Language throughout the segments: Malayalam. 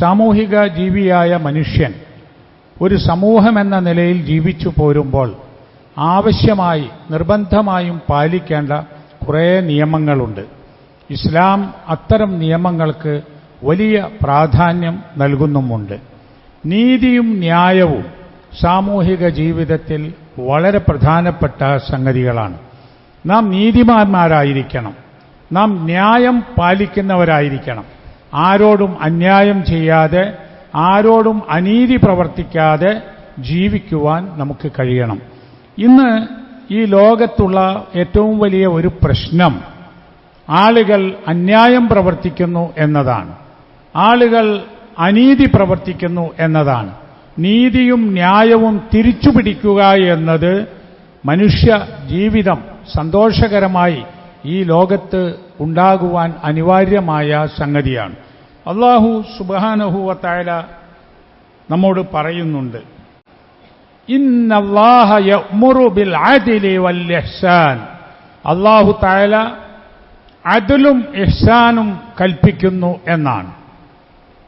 സാമൂഹിക ജീവിയായ മനുഷ്യൻ ഒരു സമൂഹമെന്ന നിലയിൽ ജീവിച്ചു പോരുമ്പോൾ ആവശ്യമായി നിർബന്ധമായും പാലിക്കേണ്ട കുറേ നിയമങ്ങളുണ്ട്. ഇസ്ലാം അത്തരം നിയമങ്ങൾക്ക് വലിയ പ്രാധാന്യം നൽകുന്നുമുണ്ട്. നീതിയും ന്യായവും സാമൂഹിക ജീവിതത്തിൽ വളരെ പ്രധാനപ്പെട്ട സംഗതികളാണ്. നാം നീതിമാന്മാരായിരിക്കണം. നാം ന്യായം പാലിക്കുന്നവരായിരിക്കണം. ആരോടും അന്യായം ചെയ്യാതെ ആരോടും അനീതി പ്രവർത്തിക്കാതെ ജീവിക്കുവാൻ നമുക്ക് കഴിയണം. ഇന്ന് ഈ ലോകത്തുള്ള ഏറ്റവും വലിയ ഒരു പ്രശ്നം ആളുകൾ അന്യായം പ്രവർത്തിക്കുന്നു എന്നതാണ്. ആളുകൾ അനീതി പ്രവർത്തിക്കുന്നു എന്നതാണ്. നീതിയും ന്യായവും തിരിച്ചുപിടിക്കുക എന്നത് മനുഷ്യ ജീവിതം സന്തോഷകരമായി ഈ ലോകത്ത് ഉണ്ടാകുവാൻ അനിവാര്യമായ സംഗതിയാണ്. അള്ളാഹു സുബാനഹുവത്തായ നമ്മോട് പറയുന്നുണ്ട്. അള്ളാഹു തായാല അതിലും ഇഹ്സാനും കൽപ്പിക്കുന്നു എന്നാണ്.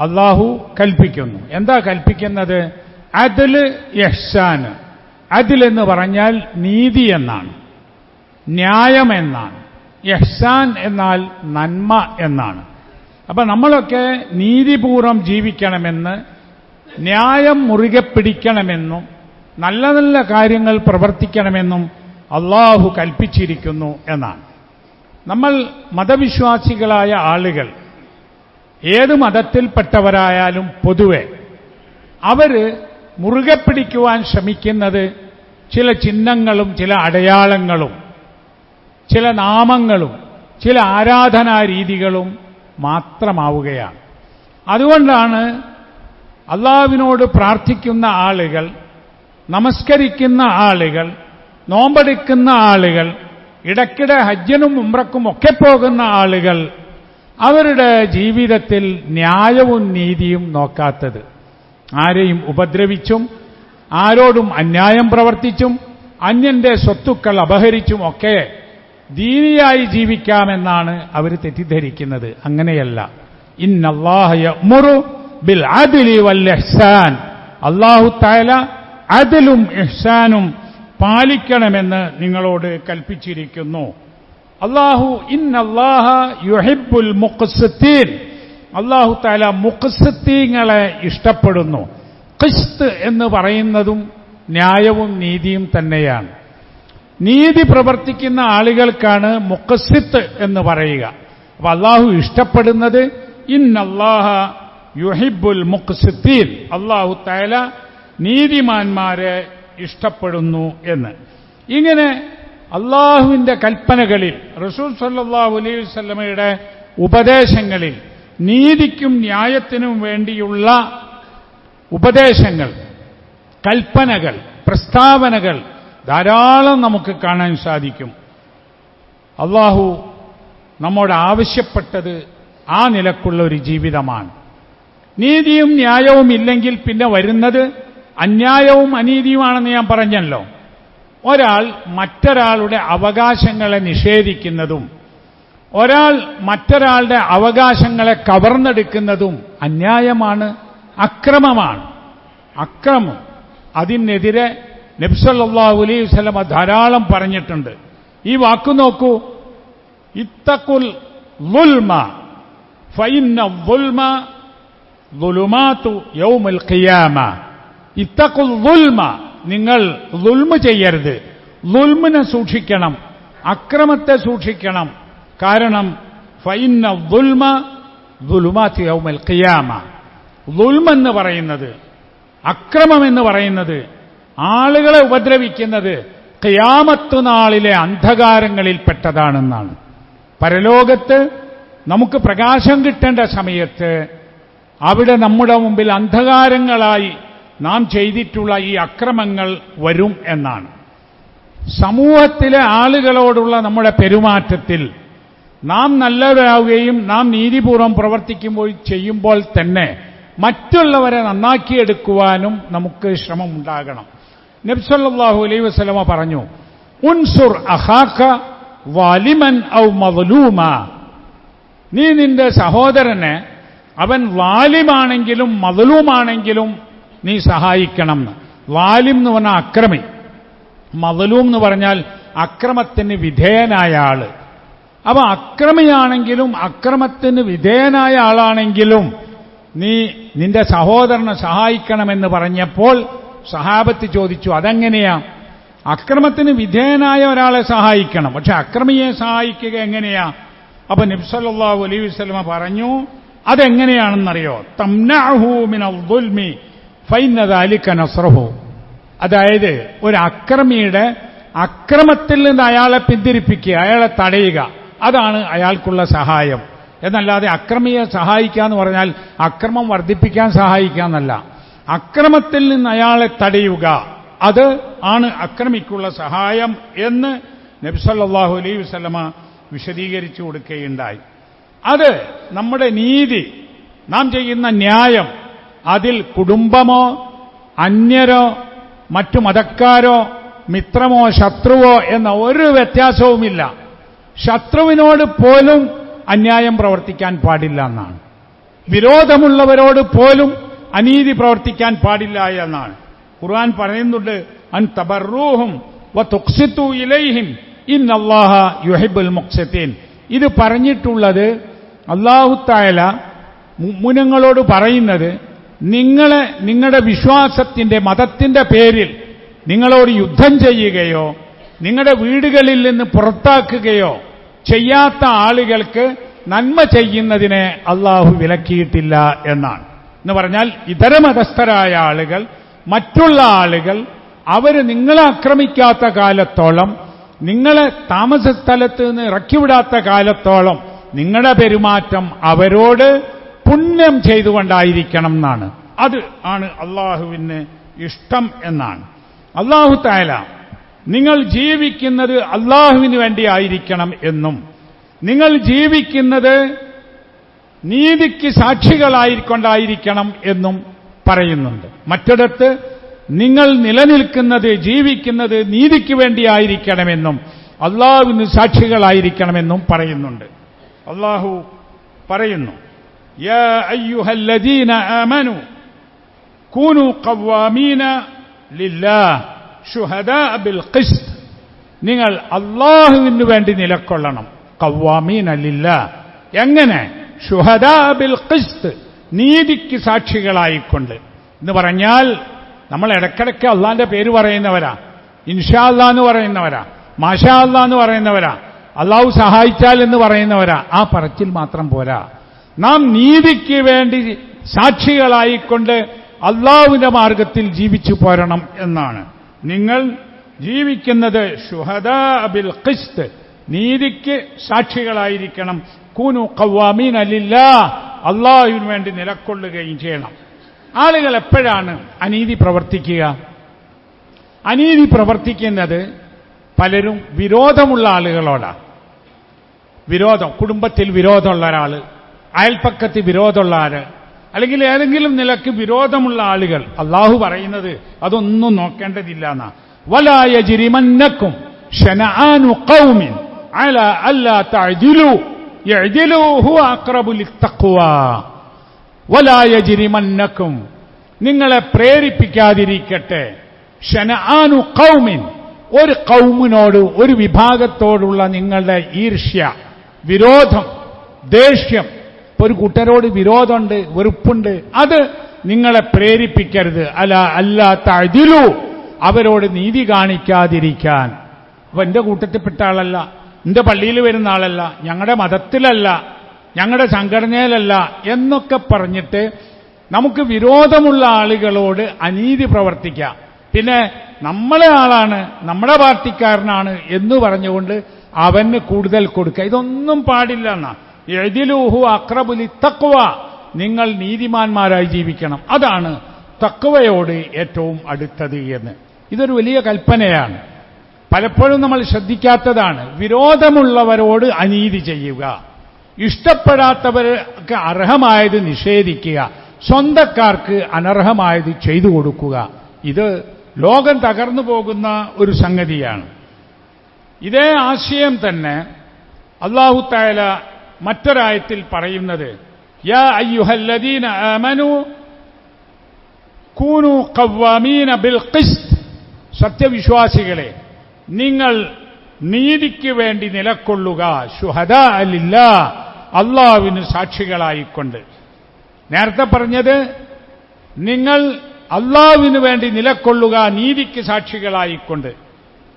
അള്ളാഹു കൽപ്പിക്കുന്നു. എന്താ കൽപ്പിക്കുന്നത്? അതിൽ യഹ്സാന് അതിലെന്ന് പറഞ്ഞാൽ നീതി എന്നാണ്. ന്യായം ഇഹ്സാൻ എന്നാൽ നന്മ എന്നാണ്. അപ്പൊ നമ്മളൊക്കെ നീതിപൂർവം ജീവിക്കണമെന്ന് ന്യായം മുറുകെ പിടിക്കണമെന്നും നല്ല നല്ല കാര്യങ്ങൾ പ്രവർത്തിക്കണമെന്നും അള്ളാഹു കൽപ്പിച്ചിരിക്കുന്നു എന്നാണ്. നമ്മൾ മതവിശ്വാസികളായ ആളുകൾ ഏത് മതത്തിൽപ്പെട്ടവരായാലും പൊതുവെ അവർ മുറുകെ പിടിക്കുവാൻ ശ്രമിക്കുന്നത് ചില ചിഹ്നങ്ങളും ചില അടയാളങ്ങളും ചില നാമങ്ങളും ചില ആരാധനാ രീതികളും മാത്രമാവുകയാണ്. അതുകൊണ്ടാണ് അള്ളാവിനോട് പ്രാർത്ഥിക്കുന്ന ആളുകൾ നമസ്കരിക്കുന്ന ആളുകൾ നോമ്പെടുക്കുന്ന ആളുകൾ ഇടയ്ക്കിടെ ഹജ്ജനും ഉമ്രക്കും ഒക്കെ പോകുന്ന ആളുകൾ അവരുടെ ജീവിതത്തിൽ ന്യായവും നീതിയും നോക്കാത്തത്. ആരെയും ഉപദ്രവിച്ചും ആരോടും അന്യായം പ്രവർത്തിച്ചും അന്യന്റെ സ്വത്തുക്കൾ അപഹരിച്ചും ഒക്കെ ദീനിയായി ജീവിക്കാമെന്നാണ് അവർ തെറ്റിദ്ധരിക്കുന്നത്. അങ്ങനെയല്ല. ഇന്നല്ലാഹു ബിൽ അദിലി വൽ അള്ളാഹു താല അതിലും ഇഹ്സാനും പാലിക്കണമെന്ന് നിങ്ങളോട് കൽപ്പിച്ചിരിക്കുന്നു. അള്ളാഹു ഇന്നല്ലാഹ യുഹിബുൽ മുഖസത്തീൻ. അള്ളാഹു താല മുഖസത്തീങ്ങളെ ഇഷ്ടപ്പെടുന്നു. ക്രിസ്ത് എന്ന് പറയുന്നതും ന്യായവും നീതിയും തന്നെയാണ്. നീതി പ്രവർത്തിക്കുന്ന ആളുകൾക്കാണ് മുക്കസിത്ത് എന്ന് പറയുക. അപ്പൊ അള്ളാഹു ഇഷ്ടപ്പെടുന്നത് ഇന്നല്ലാഹ യുഹിബുൽ മുക്സിത്തീൻ അള്ളാഹു തായല നീതിമാന്മാരെ ഇഷ്ടപ്പെടുന്നു എന്ന്. ഇങ്ങനെ അള്ളാഹുവിന്റെ കൽപ്പനകളിൽ റസൂൽ സല്ലാഹു അലൈഹി വല്ലമയുടെ ഉപദേശങ്ങളിൽ നീതിക്കും ന്യായത്തിനും വേണ്ടിയുള്ള ഉപദേശങ്ങൾ കൽപ്പനകൾ പ്രസ്താവനകൾ ധാരാളം നമുക്ക് കാണാൻ സാധിക്കും. അള്ളാഹു നമ്മോട് ആവശ്യപ്പെട്ടത് ആ നിലക്കുള്ള ഒരു ജീവിതമാണ്. നീതിയും ന്യായവും ഇല്ലെങ്കിൽ പിന്നെ വരുന്നത് അന്യായവും അനീതിയുമാണെന്ന് ഞാൻ പറഞ്ഞല്ലോ. ഒരാൾ മറ്റൊരാളുടെ അവകാശങ്ങളെ നിഷേധിക്കുന്നതും ഒരാൾ മറ്റൊരാളുടെ അവകാശങ്ങളെ കവർന്നെടുക്കുന്നതും അന്യായമാണ് അക്രമമാണ്. അക്രമം അതിനെതിരെ നബ്സല്ലാഹു അലൈഹി വസ്ലമ ധാരാളം പറഞ്ഞിട്ടുണ്ട്. ഈ വാക്കു നോക്കൂ. ഇത്തക്കുൽ ലുൽമ ഫൈന്ന ലുൽമ ലുലുമാത്തു യൗമുൽ ഖിയാമ. ഇത്തക്കുൽ ലുൽമ നിങ്ങൾ ലുൽമ ചെയ്യരുത്. ലുൽമിനെ സൂക്ഷിക്കണം അക്രമത്തെ സൂക്ഷിക്കണം. കാരണം ഫൈന്ന ലുൽമ ഗുലുമാത്തു യൗമൽ ഖിയാമ. ലുൽമെന്ന് പറയുന്നത് അക്രമം എന്ന് പറയുന്നത് ആളുകളെ ഉപദ്രവിക്കുന്നത് ക്യാമത്തുനാളിലെ അന്ധകാരങ്ങളിൽപ്പെട്ടതാണെന്നാണ് പരലോകത്ത് നമുക്ക് പ്രകാശം കിട്ടേണ്ട സമയത്ത് അവിടെ നമ്മുടെ മുമ്പിൽ അന്ധകാരങ്ങളായി നാം ചെയ്തിട്ടുള്ള ഈ അക്രമങ്ങൾ വരും എന്നാണ്. സമൂഹത്തിലെ ആളുകളോടുള്ള നമ്മുടെ പെരുമാറ്റത്തിൽ നാം നല്ലവരാവുകയും നാം നീതിപൂർവം പ്രവർത്തിക്കുമ്പോൾ ചെയ്യുമ്പോൾ തന്നെ മറ്റുള്ളവരെ നന്നാക്കിയെടുക്കുവാനും നമുക്ക് ശ്രമമുണ്ടാകണം. നബ്സല്ലാഹു അലൈ വസ്ലമ പറഞ്ഞു ഉൻസുർ അഹാക്ക വാലിമൻ ഔ മവലൂമ നീ നിന്റെ സഹോദരനെ അവൻ വാലിമാണെങ്കിലും മതലൂമാണെങ്കിലും നീ സഹായിക്കണം എന്ന്. വാലിം എന്ന് പറഞ്ഞാൽ അക്രമി. മതലൂം എന്ന് പറഞ്ഞാൽ അക്രമത്തിന് വിധേയനായ ആൾ. അപ്പൊ അക്രമിയാണെങ്കിലും അക്രമത്തിന് വിധേയനായ ആളാണെങ്കിലും നീ നിന്റെ സഹോദരനെ സഹായിക്കണമെന്ന് പറഞ്ഞപ്പോൾ സഹാബത്ത് ചോദിച്ചു അതെങ്ങനെയാ? അക്രമത്തിന് വിധേയനായ ഒരാളെ സഹായിക്കണം. പക്ഷെ അക്രമിയെ സഹായിക്കുക എങ്ങനെയാ? അപ്പൊ നബ്സല്ലാഹു അലൈ വസ്ലമ പറഞ്ഞു അതെങ്ങനെയാണെന്നറിയോ? തംനഅഹു മിനൽ ദുൽമി ഫൈനദാലിക നസ്റഹു. അതായത് ഒരു അക്രമിയുടെ അക്രമത്തിൽ നിന്ന് അയാളെ പിന്തിരിപ്പിക്കുക അയാളെ തടയുക അതാണ് അയാൾക്കുള്ള സഹായം. എന്നല്ലാതെ അക്രമിയെ സഹായിക്കുക എന്ന് പറഞ്ഞാൽ അക്രമം വർദ്ധിപ്പിക്കാൻ സഹായിക്കുക എന്നല്ല അക്രമത്തിൽ നിന്ന് അയാളെ തടയുക. അത് ആണ് അക്രമിക്കുള്ള സഹായം എന്ന് നബ്സല്ലാഹു അലൈ വസ്ലമ വിശദീകരിച്ചു കൊടുക്കുകയുണ്ടായി. അത് നമ്മുടെ നീതി നാം ചെയ്യുന്ന ന്യായം അതിൽ കുടുംബമോ അന്യരോ മറ്റു മതക്കാരോ മിത്രമോ ശത്രുവോ എന്ന ഒരു വ്യത്യാസവുമില്ല. ശത്രുവിനോട് പോലും അന്യായം പ്രവർത്തിക്കാൻ പാടില്ല എന്നാണ്. വിരോധമുള്ളവരോട് പോലും അനീതി പ്രവർത്തിക്കാൻ പാടില്ല എന്നാണ്. ഖുർആൻ പറയുന്നുണ്ട് അൻ തബറൂഹും ഇലൈഹിം ഇന്നല്ലാഹ യുഹിബുൽ മുക്സത്തീൻ ഇത് പറഞ്ഞിട്ടുള്ളത് അള്ളാഹുത്തായാല മുനങ്ങളോട് പറയുന്നത് നിങ്ങളെ നിങ്ങളുടെ വിശ്വാസത്തിന്റെ മതത്തിന്റെ പേരിൽ നിങ്ങളോട് യുദ്ധം ചെയ്യുകയോ നിങ്ങളുടെ വീടുകളിൽ നിന്ന് പുറത്താക്കുകയോ ചെയ്യാത്ത ആളുകൾക്ക് നന്മ ചെയ്യുന്നതിനെ അള്ളാഹു വിലക്കിയിട്ടില്ല എന്നാണ്. എന്ന് പറഞ്ഞാൽ ഇതര മതസ്ഥരായ ആളുകൾ മറ്റുള്ള ആളുകൾ അവർ നിങ്ങളെ ആക്രമിക്കാത്ത കാലത്തോളം നിങ്ങളെ താമസ സ്ഥലത്ത് നിന്ന് ഇറക്കിവിടാത്ത കാലത്തോളം നിങ്ങളുടെ പെരുമാറ്റം അവരോട് പുണ്യം ചെയ്തുകൊണ്ടായിരിക്കണം എന്നാണ്. അത് ആണ് അള്ളാഹുവിന് ഇഷ്ടം എന്നാണ്. അള്ളാഹു തായാല നിങ്ങൾ ജീവിക്കുന്നത് അള്ളാഹുവിന് വേണ്ടിയായിരിക്കണം എന്നും. നിങ്ങൾ ജീവിക്കുന്നത് നീതിക്ക് സാക്ഷികളായിക്കൊണ്ടായിരിക്കണം എന്നും പറയുന്നുണ്ട്. മറ്റിടത്ത് നിങ്ങൾ നിലനിൽക്കുന്നത് ജീവിക്കുന്നത് നീതിക്ക് വേണ്ടിയായിരിക്കണമെന്നും അള്ളാഹുവിന് സാക്ഷികളായിരിക്കണമെന്നും പറയുന്നുണ്ട്. അള്ളാഹു പറയുന്നു നിങ്ങൾ അള്ളാഹുവിനു വേണ്ടി നിലക്കൊള്ളണം. കവ്വാമീൻ അല്ലില്ല എങ്ങനെ? ഷുഹദാ ബിൽ ഖിസ്ത് നീതിക്ക് സാക്ഷികളായിക്കൊണ്ട്. എന്ന് പറഞ്ഞാൽ നമ്മൾ ഇടയ്ക്കിടയ്ക്ക് അള്ളാന്റെ പേര് പറയുന്നവരാ. ഇൻഷാ അല്ലാ എന്ന് പറയുന്നവരാ. മാഷാ അല്ലാ എന്ന് പറയുന്നവരാ. അള്ളാഹു സഹായിച്ചാൽ എന്ന് പറയുന്നവരാ. ആ പറച്ചിൽ മാത്രം പോരാ. നാം നീതിക്ക് വേണ്ടി സാക്ഷികളായിക്കൊണ്ട് അള്ളാഹുവിന്റെ മാർഗത്തിൽ ജീവിച്ചു പോരണം എന്നാണ്. നിങ്ങൾ ജീവിക്കുന്നത് ഷുഹദാ അബിൽ ഖിസ്ത് നീതിക്ക് സാക്ഷികളായിരിക്കണം കൂനു കവ്വാമീന അലില്ല അള്ളാഹുവിന് വേണ്ടി നിലക്കൊള്ളുകയും ചെയ്യണം. ആളുകൾ എപ്പോഴാണ് അനീതി പ്രവർത്തിക്കുക? അനീതി പ്രവർത്തിക്കുന്നത് പലരും വിരോധമുള്ള ആളുകളോടാണ് വിരോധം കുടുംബത്തിൽ വിരോധമുള്ള ഒരാൾ അയൽപ്പക്കത്ത് വിരോധമുള്ള ആര് അല്ലെങ്കിൽ ഏതെങ്കിലും നിലയ്ക്ക് വിരോധമുള്ള ആളുകൾ. അള്ളാഹു പറയുന്നത് അതൊന്നും നോക്കേണ്ടതില്ല എന്നാ. വലായ ജിരിമന്നക്കും ഷനാനു കൗമിൻ അല്ല അല്ലാ യഅദിലു ഹുവ അഖറബു ലിത്തഖ്വ. വലായ ജിരിമന്നക്കും നിങ്ങളെ പ്രേരിപ്പിക്കാതിരിക്കട്ടെ. ഷനആനു ഖൗമിൻ. ഒരു കൗമിനോട് ഒരു വിഭാഗത്തോടുള്ള നിങ്ങളുടെ ഈർഷ്യ വിരോധം ദേഷ്യം. ഒരു കൂട്ടരോട് വിരോധമുണ്ട് വെറുപ്പുണ്ട്. അത് നിങ്ങളെ പ്രേരിപ്പിക്കരുത്. അല്ല അല്ലാത്ത അതിലു അവരോട് നീതി കാണിക്കാതിരിക്കാൻ. അപ്പൊ എന്റെ കൂട്ടത്തിൽപ്പെട്ട ആളല്ല. എന്റെ പള്ളിയിൽ വരുന്ന ആളല്ല ഞങ്ങളുടെ മതത്തിലല്ല ഞങ്ങളുടെ സംഘടനയിലല്ല എന്നൊക്കെ പറഞ്ഞിട്ട് നമുക്ക് വിരോധമുള്ള ആളുകളോട് അനീതി പ്രവർത്തിക്കാം. പിന്നെ നമ്മളെ ആളാണ് നമ്മുടെ പാർട്ടിക്കാരനാണ് എന്ന് പറഞ്ഞുകൊണ്ട് അവന് കൂടുതൽ കൊടുക്കുക. ഇതൊന്നും പാടില്ല എന്നാ. എതിലൂഹു അക്രബുലി തക്വ. നിങ്ങൾ നീതിമാന്മാരായി ജീവിക്കണം. അതാണ് തക്വയോട് ഏറ്റവും അടുത്തത് എന്ന്. ഇതൊരു വലിയ കൽപ്പനയാണ്. പലപ്പോഴും നമ്മൾ ശ്രദ്ധിക്കാത്തതാണ്. വിരോധമുള്ളവരോട് അനീതി ചെയ്യുക. ഇഷ്ടപ്പെടാത്തവർക്ക് അർഹമായത് നിഷേധിക്കുക. സ്വന്തക്കാർക്ക് അനർഹമായത് ചെയ്തു കൊടുക്കുക. ഇത് ലോകം തകർന്നു പോകുന്ന ഒരു സംഗതിയാണ്. ഇതേ ആശയം തന്നെ അള്ളാഹു തായാല മറ്റൊരായത്തിൽ പറയുന്നത് സത്യവിശ്വാസികളെ നിങ്ങൾ നീതിക്ക് വേണ്ടി നിലക്കൊള്ളുക. ഷുഹദ അലില്ല. അള്ളാവിന് സാക്ഷികളായിക്കൊണ്ട്. നേരത്തെ പറഞ്ഞത് നിങ്ങൾ അള്ളാവിന് വേണ്ടി നിലക്കൊള്ളുക നീതിക്ക് സാക്ഷികളായിക്കൊണ്ട്.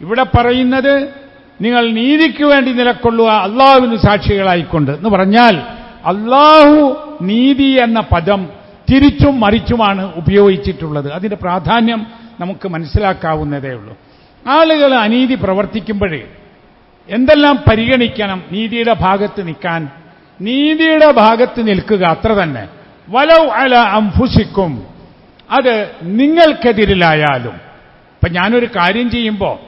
ഇവിടെ പറയുന്നത് നിങ്ങൾ നീതിക്ക് വേണ്ടി നിലക്കൊള്ളുക അള്ളാഹുവിന് സാക്ഷികളായിക്കൊണ്ട്. എന്ന് പറഞ്ഞാൽ അള്ളാഹു നീതി എന്ന പദം തിരിച്ചും മറിച്ചുമാണ് ഉപയോഗിച്ചിട്ടുള്ളത്. അതിന്റെ പ്രാധാന്യം നമുക്ക് മനസ്സിലാക്കാവുന്നതേ ഉള്ളൂ. ആളുകൾ അനീതി പ്രവർത്തിക്കുമ്പോഴേ എന്തെല്ലാം പരിഗണിക്കണം നീതിയുടെ ഭാഗത്ത് നിൽക്കാൻ? നീതിയുടെ ഭാഗത്ത് നിൽക്കുക അത്ര തന്നെ. വലൗ അല അംഫുസിക്കും. അത് നിങ്ങൾക്കെതിരിലായാലും. ഇപ്പൊ ഞാനൊരു കാര്യം ചെയ്യുമ്പോൾ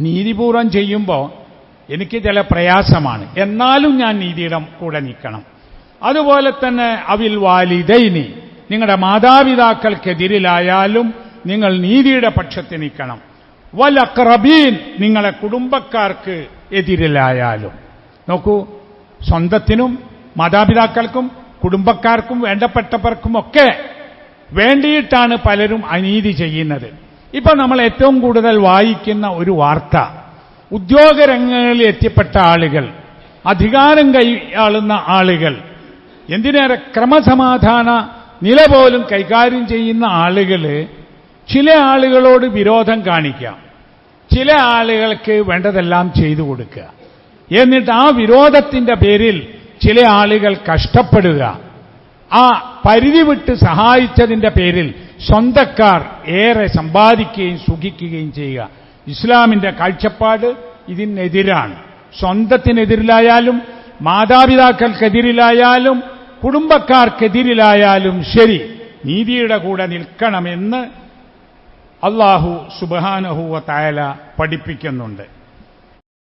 നീതിപൂർവം ചെയ്യുമ്പോൾ എനിക്ക് ചില പ്രയാസമാണ്. എന്നാലും ഞാൻ നീതിയുടെ കൂടെ നിൽക്കണം. അതുപോലെ തന്നെ അവിൽ വാലിദൈനി. നിങ്ങളുടെ മാതാപിതാക്കൾക്കെതിരിലായാലും നിങ്ങൾ നീതിയുടെ പക്ഷത്ത് നിൽക്കണം. വൽ അക്രബീൻ നിങ്ങളെ കുടുംബക്കാർക്ക് എതിരിലായാലും. നോക്കൂ സ്വന്തത്തിനും മാതാപിതാക്കൾക്കും കുടുംബക്കാർക്കും വേണ്ടപ്പെട്ടവർക്കും ഒക്കെ വേണ്ടിയിട്ടാണ് പലരും അനീതി ചെയ്യുന്നത്. ഇപ്പൊ നമ്മൾ ഏറ്റവും കൂടുതൽ വായിക്കുന്ന ഒരു വാർത്ത ഉദ്യോഗരംഗങ്ങളിൽ എത്തിപ്പെട്ട ആളുകൾ അധികാരം കൈയാളുന്ന ആളുകൾ എന്തിനേറെ ക്രമസമാധാന നില പോലും കൈകാര്യം ചെയ്യുന്ന ആളുകൾ ചില ആളുകളോട് വിരോധം കാണിക്കാം. ചില ആളുകൾക്ക് വേണ്ടതെല്ലാം ചെയ്തു കൊടുക്കുക. എന്നിട്ട് ആ വിരോധത്തിന്റെ പേരിൽ ചില ആളുകൾ കഷ്ടപ്പെടുക. ആ പരിധി വിട്ട് സഹായിച്ചതിന്റെ പേരിൽ സ്വന്തക്കാർ ഏറെ സമ്പാദിക്കുകയും സുഖിക്കുകയും ചെയ്യുക. ഇസ്ലാമിന്റെ കാഴ്ചപ്പാട് ഇതിനെതിരാണ്. സ്വന്തത്തിനെതിരിലായാലും മാതാപിതാക്കൾക്കെതിരിലായാലും കുടുംബക്കാർക്കെതിരിലായാലും ശരി നീതിയുടെ കൂടെ നിൽക്കണമെന്ന് അള്ളാഹു സുബാനഹുവ തായാല പഠിപ്പിക്കുന്നുണ്ട്.